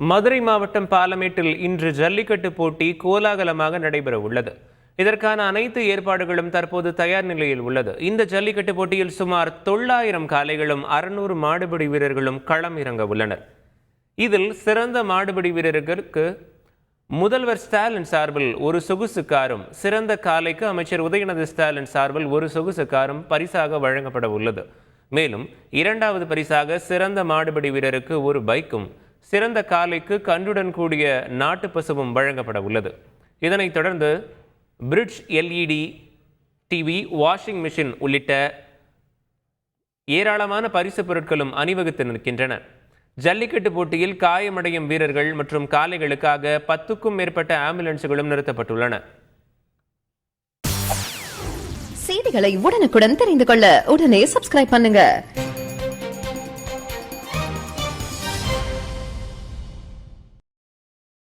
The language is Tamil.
மதுரை மாவட்டம் பாலமேட்டில் இன்று ஜல்லிக்கட்டு போட்டி கோலாகலமாக நடைபெற உள்ளது இதற்கான அனைத்து ஏற்பாடுகளும் தற்போது தயார் நிலையில் உள்ளது. இந்த ஜல்லிக்கட்டு போட்டியில் சுமார் தொள்ளாயிரம் காளைகளும் அறுநூறு மாடுபிடி வீரர்களும் களம் இறங்க உள்ளனர். இதில் சிறந்த மாடுபிடி வீரர்களுக்கு முதல்வர் ஸ்டாலின் சார்பில் ஒரு சொகுசு காரும் சிறந்த காலைக்கு அமைச்சர் உதயநிதி ஸ்டாலின் சார்பில் ஒரு சொகுசு காரும் பரிசாக வழங்கப்பட உள்ளது மேலும் இரண்டாவது பரிசாக சிறந்த மாடுபிடி வீரருக்கு ஒரு பைக்கும் சிறந்த காலைக்கு கன்றுடன் கூடிய நாட்டு பசுவும் வழங்கப்பட உள்ளது. இதனைத் தொடர்ந்து fridge LED TV washing machine உள்ளிட்ட ஏராளமான பரிசு பொருட்களும் அணிவகுத்து நிற்கின்றன. ஜல்லிக்கட்டு போட்டியில் காயமடையும் வீரர்கள் மற்றும் காளைகளுக்காக பத்துக்கும் மேற்பட்ட ஆம்புலன்ஸுகளும் நிறுத்தப்பட்டுள்ளன. செய்திகளை உடனுக்குடன் தெரிந்து கொள்ள உடனே சப்ஸ்கிரைப் பண்ணுங்க.